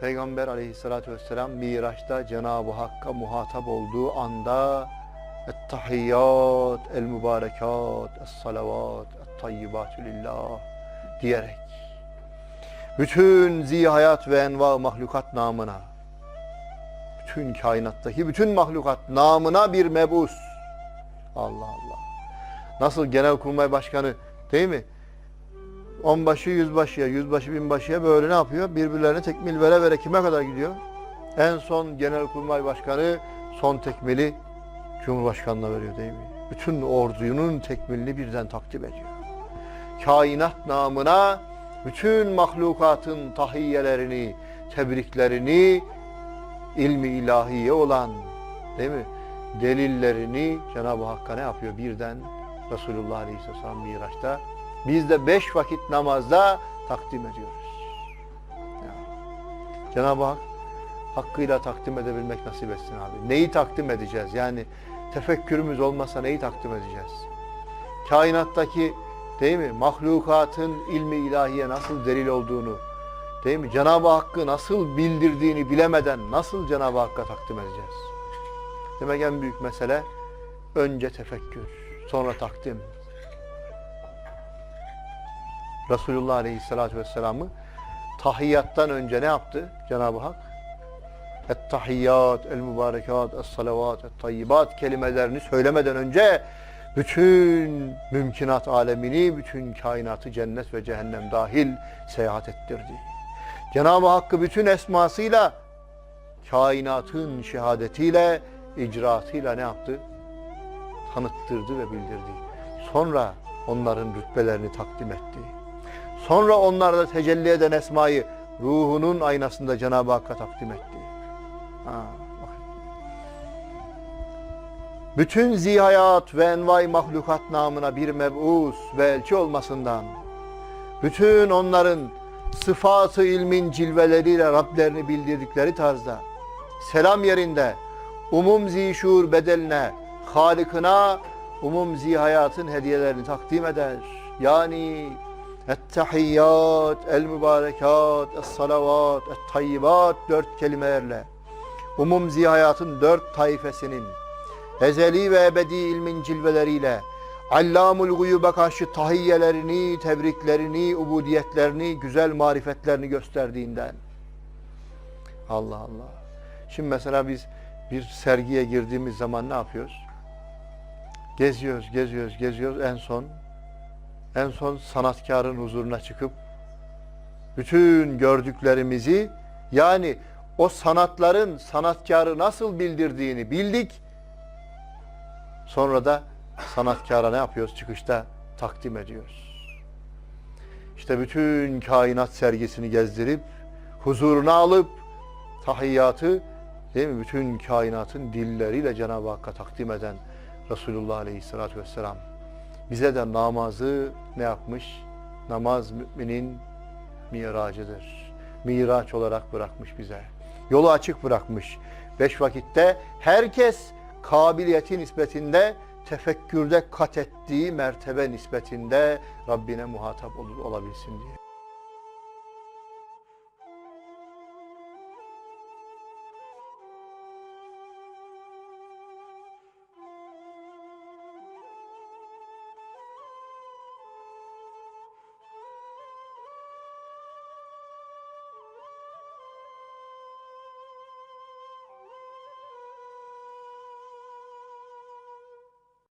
Peygamber aleyhissalatü vesselam Miraç'ta Cenab-ı Hakk'a muhatap olduğu anda Ettahiyyat, el mübarekat, es salavat, et tayyibatü lillah diyerek bütün zihayat ve enva mahlukat namına bütün kainattaki bütün mahlukat namına bir mebus. Allah Allah. Nasıl genelkurmay başkanı değil mi? Onbaşı yüzbaşıya, yüzbaşı binbaşıya böyle ne yapıyor? Birbirlerine tekmil vere vere kime kadar gidiyor? En son genelkurmay başkanı son tekmili Cumhurbaşkanı'na veriyor değil mi? Bütün ordunun tekmilini birden takdim ediyor. Kainat namına bütün mahlukatın tahiyyelerini, tebriklerini ilmi ilahiye olan değil mi? Delillerini Cenab-ı Hakk'a ne yapıyor? Birden Resulullah Aleyhisselam Miraç'ta biz de beş vakit namazda takdim ediyoruz. Ya. Cenab-ı Hak hakkıyla takdim edebilmek nasip etsin abi. Neyi takdim edeceğiz? Yani tefekkürümüz olmasa neyi takdim edeceğiz? Kainattaki değil mi? Mahlukatın ilmi ilahiye nasıl delil olduğunu, değil mi? Cenab-ı Hakk'ı nasıl bildirdiğini bilemeden nasıl Cenab-ı Hakk'a takdim edeceğiz? Demek en büyük mesele önce tefekkür, sonra takdim. Resulullah Aleyhisselatü Vesselam'ı tahiyyattan önce ne yaptı Cenab-ı Hak? Et-tahiyyat, el-mübarekat, es-salavat, et-tayyibat kelimelerini söylemeden önce bütün mümkinat alemini, bütün kainatı cennet ve cehennem dahil seyahat ettirdi. Cenab-ı Hakk'ı bütün esmasıyla, kainatın şehadetiyle, icraatıyla ne yaptı? Tanıttırdı ve bildirdi. Sonra onların rütbelerini takdim etti. Sonra onlarda tecelli eden esmayı ruhunun aynasında Cenab-ı Hakk'a takdim etti. Ha. Bütün zihayat ve envai mahlukat namına bir meb'us ve elçi olmasından, bütün onların sıfatı ilmin cilveleriyle Rablerini bildirdikleri tarzda, selam yerinde, umum zişur bedeline, Halıkına, umum zihayatın hediyelerini takdim eder. Yani ettehiyyat, el mübarekat, es salavat, et tayyibat dört kelimelerle umum zihayatın dört taifesinin ezeli ve ebedi ilmin cilveleriyle Allamul guyuba karşı tahiyyelerini, tebriklerini, ubudiyetlerini, güzel marifetlerini gösterdiğinden. Allah Allah. Şimdi mesela biz bir sergiye girdiğimiz zaman ne yapıyoruz? Geziyoruz, geziyoruz, geziyoruz. En son en son sanatkarın huzuruna çıkıp bütün gördüklerimizi yani o sanatların sanatkarı nasıl bildirdiğini bildik. Sonra da sanatkara ne yapıyoruz? Çıkışta takdim ediyoruz. İşte bütün kainat sergisini gezdirip huzuruna alıp tahiyyatı değil mi? Bütün kainatın dilleriyle Cenab-ı Hakk'a takdim eden Resulullah Aleyhisselatü Vesselam bize de namazı ne yapmış? Namaz müminin miracıdır. Miraç olarak bırakmış bize. Yolu açık bırakmış. Beş vakitte herkes kabiliyeti nispetinde tefekkürde kat ettiği mertebe nispetinde Rabbine muhatap olur, olabilsin diye.